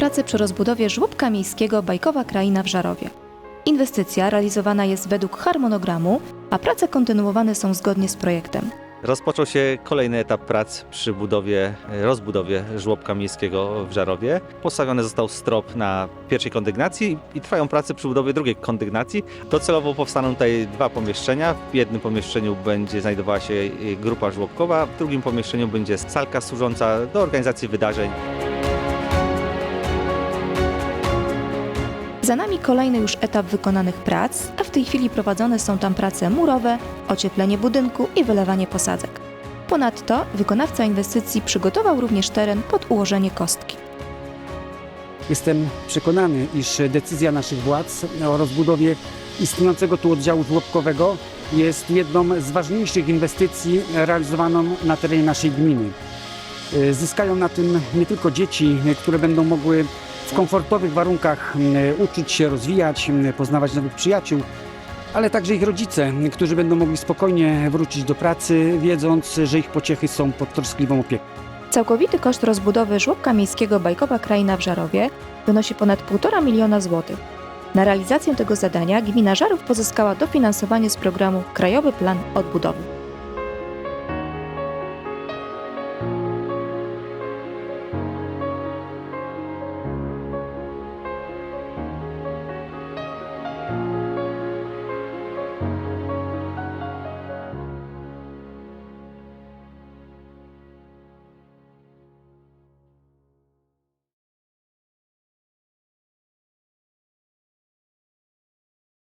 prace przy rozbudowie żłobka miejskiego Bajkowa Kraina w Żarowie. Inwestycja realizowana jest według harmonogramu, a prace kontynuowane są zgodnie z projektem. Rozpoczął się kolejny etap prac przy budowie, rozbudowie żłobka miejskiego w Żarowie. Postawiony został strop na pierwszej kondygnacji i trwają prace przy budowie drugiej kondygnacji. Docelowo powstaną tutaj dwa pomieszczenia. W jednym pomieszczeniu będzie znajdowała się grupa żłobkowa, w drugim pomieszczeniu będzie salka służąca do organizacji wydarzeń. Za nami kolejny już etap wykonanych prac, a w tej chwili prowadzone są tam prace murowe, ocieplenie budynku i wylewanie posadzek. Ponadto wykonawca inwestycji przygotował również teren pod ułożenie kostki. Jestem przekonany, iż decyzja naszych władz o rozbudowie istniejącego tu oddziału żłobkowego jest jedną z ważniejszych inwestycji realizowaną na terenie naszej gminy. Zyskają na tym nie tylko dzieci, które będą mogły w komfortowych warunkach y, uczyć się, rozwijać, y, poznawać nowych przyjaciół, ale także ich rodzice, którzy będą mogli spokojnie wrócić do pracy, wiedząc, że ich pociechy są pod troskliwą opieką. Całkowity koszt rozbudowy żłobka miejskiego Bajkowa Kraina w Żarowie wynosi ponad 1,5 miliona złotych. Na realizację tego zadania gmina Żarów pozyskała dofinansowanie z programu Krajowy Plan Odbudowy.